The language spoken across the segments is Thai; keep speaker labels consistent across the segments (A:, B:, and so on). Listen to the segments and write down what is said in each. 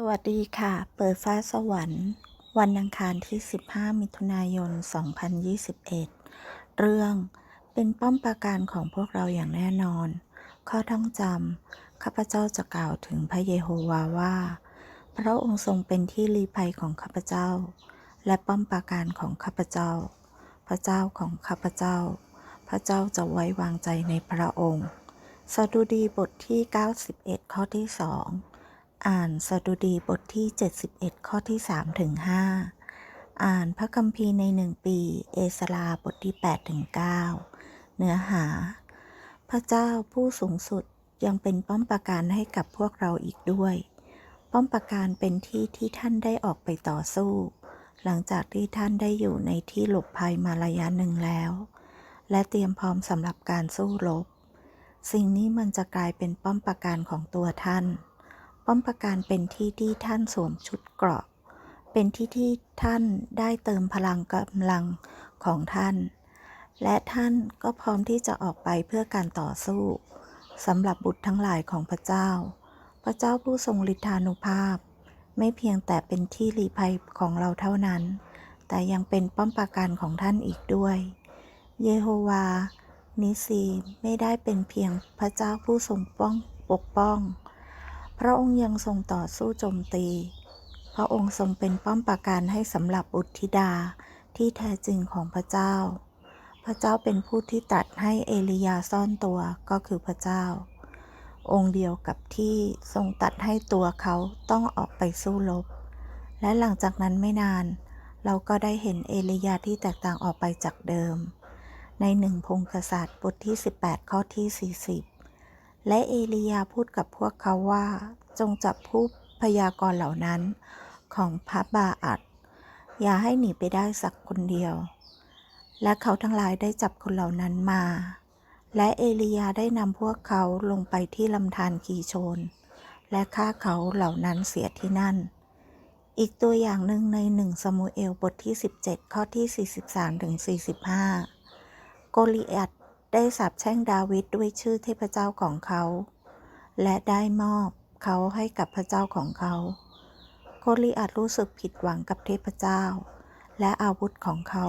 A: สวัสดีค่ะ เปิดฟ้าสวรรค์ วันอังคารที่ 15 มิถุนายน 2021 เรื่องเป็นป้อมปราการของพวกเราอย่างแน่นอน ข้อท่องจำข้าพเจ้าจะกล่าวถึงพระเยโฮวาว่า พระองค์ทรงเป็นที่ลี้ภัยของข้าพเจ้า และป้อมปราการของข้าพเจ้า พระเจ้าของข้าพเจ้า พระเจ้าจะไว้วางใจในพระองค์ สดุดีบทที่ 91 ข้อที่2อ่ อ่านสดุดีบทที่ 71 ข้อที่ 3 ถึง 5 อ่านพระคัมภีร์ในหนึ่งปี เอสราบทที่ 8 ถึง 9 เนื้อหา พระเจ้าผู้สูงสุดยังเป็นป้อมปราการให้กับพวกเราอีกด้วย ป้อมปราการเป็นที่ที่ท่านได้ออกไปต่อสู้ หลังจากที่ท่านได้อยู่ในที่หลบภัยมาระยะหนึ่งแล้ว และเตรียมพร้อมสำหรับการสู้รบ สิ่งนี้มันจะกลายเป็นป้อมปราการของตัวท่าน ป้อมปราการเป็นที่ที่ท่านสวมชุดเกราะ เป็นที่ที่ท่านได้เติมพลังกำลังของท่าน และท่านก็พร้อมที่จะออกไปเพื่อการต่อสู้สำหรับบุตรทั้งหลายของพระเจ้า พระเจ้าผู้ทรงฤทธานุภาพ ไม่เพียงแต่เป็นที่ลี้ภัยของเราเท่านั้น แต่ยังเป็นป้อมปราการของท่านอีกด้วย เยโฮวานิซีไม่ได้เป็นเพียงพระเจ้าผู้ทรงป้องปกป้อง พระองค์ยังทรงต่อสู้โจมตี พระองค์ทรงเป็นป้อมปราการให้สำหรับบุตรธิดาที่แท้จริงของพระเจ้า พระเจ้าเป็นผู้ที่ตัดให้เอลียาซ่อนตัวก็คือพระเจ้า องค์เดียวกับที่ทรงตัดให้ตัวเขาต้องออกไปสู้รบ และหลังจากนั้นไม่นาน เราก็ได้เห็นเอลียาที่แตกต่างออกไปจากเดิม ในหนึ่งพงกษัตริย์บทที่ 18 ข้อที่40 และเอลียาพูดกับพวกเขาว่า จงจับผู้พยากรณ์เหล่านั้นของพระบาอัดอย่าให้หนีไปได้สักคนเดียว และเขาทั้งหลายได้จับคนเหล่านั้นมา และเอลียาได้นำพวกเขาลงไปที่ลำธารกีโชน และฆ่าเขาเหล่านั้นเสียที่นั่น อีกตัวอย่างหนึ่งในหนึ่งสมูเอลบทที่ 17 ข้อที่ 43-45 โกลิอัต ได้สาปแช่งดาวิดด้วยชื่อเทพเจ้าของเขา และได้มอบเขาให้กับพระเจ้าของเขา โกลิอัตรู้สึกผิดหวังกับเทพเจ้า และอาวุธของเขา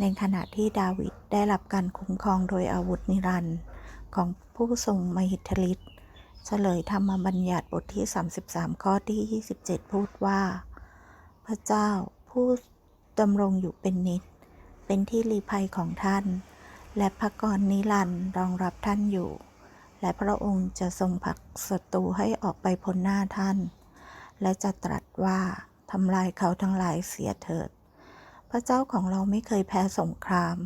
A: ในขณะที่ดาวิดได้รับการคุ้มครองโดยอาวุธนิรันดร์ของผู้ทรงมหิทธิฤทธิ์เฉลยธรรมบัญญัติบทที่ 33 ข้อที่ 27 พูดว่า พระเจ้าผู้ดำรงอยู่เป็นนิจ เป็นที่ลี้ภัยของท่าน และพระกรนิรันดร์รองรับท่านอยู่ และพระองค์จะทรงผลักศัตรูให้ออกไปพ้นหน้าท่าน และจะตรัสว่าทำลายเขาทั้งหลายเสียเถิด พระเจ้าของเราไม่เคยแพ้สงคราม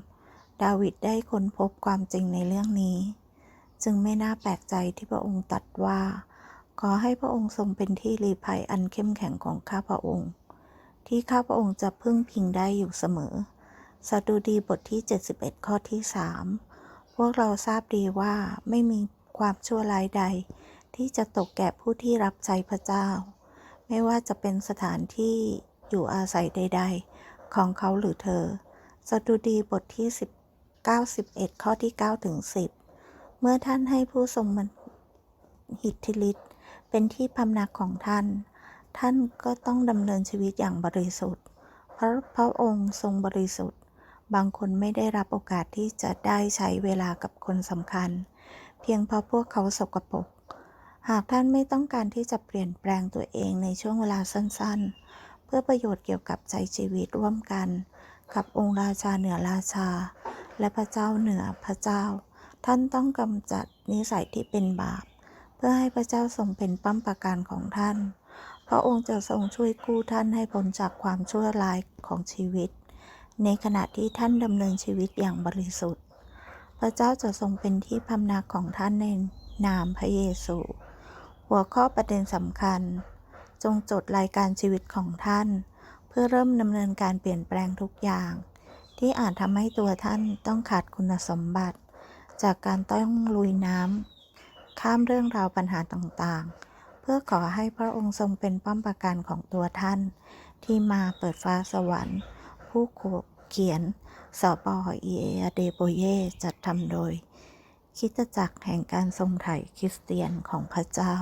A: ดาวิดได้ค้นพบความจริงในเรื่องนี้ จึงไม่น่าแปลกใจที่พระองค์ตรัสว่า ขอให้พระองค์ทรงเป็นที่ลี้ภัยอันเข้มแข็งของข้าพระองค์ ที่ข้าพระองค์จะพึ่งพิงได้อยู่เสมอ สดุดีบทที่ 71 ข้อที่ 3 พวกเราทราบดีว่าไม่มีความชั่วร้ายใด ที่จะตกแก่ผู้ที่รับใช้พระเจ้า ไม่ว่าจะเป็นสถานที่อยู่อาศัยใด ๆ ของเขาหรือเธอ สดุดีบทที่ 10 91 ข้อที่ 9 ถึง 10 เมื่อท่านให้ผู้ทรงมหิทธิฤทธิ์เป็นที่พำนักของท่าน ท่านก็ต้องดำเนินชีวิตอย่างบริสุทธิ์ เพราะพระองค์ทรงบริสุทธิ์ บางคนไม่ได้รับโอกาสที่จะได้ใช้เวลากับคนสำคัญ เพียงเพราะพวกเขาสกปรก หากท่านไม่ต้องการที่จะเปลี่ยนแปลงตัวเองในช่วงเวลาสั้นๆ เพื่อประโยชน์เกี่ยวกับใจชีวิตร่วมกัน กับองค์ราชาเหนือราชา และพระเจ้าเหนือพระเจ้า ท่านต้องกำจัดนิสัยที่เป็นบาป เพื่อให้พระเจ้าทรงเป็นปั้มประการของท่าน พระองค์จะทรงช่วยกู้ท่านให้พ้นจากความชั่วร้ายของชีวิต ในขณะที่ท่านดำเนินชีวิตอย่างบริสุทธิ์ พระเจ้าจะทรงเป็นที่พำนักของท่านในนามพระเยซู หัวข้อประเด็นสำคัญ จงจดรายการชีวิตของท่าน เพื่อเริ่มดำเนินการเปลี่ยนแปลงทุกอย่าง ที่อาจทำให้ตัวท่านต้องขาดคุณสมบัติ จากการต้องลุยน้ำข้ามเรื่องราวปัญหาต่างๆ เพื่อขอให้พระองค์ทรงเป็นป้อมปราการของตัวท่าน ที่มาเปิดฟ้าสวรรค์ ผู้เขียนสปอเอเดโบเยจัดทำโดยคิสตจักรแห่งการทรงไถ่คริสเตียนของพระเจ้า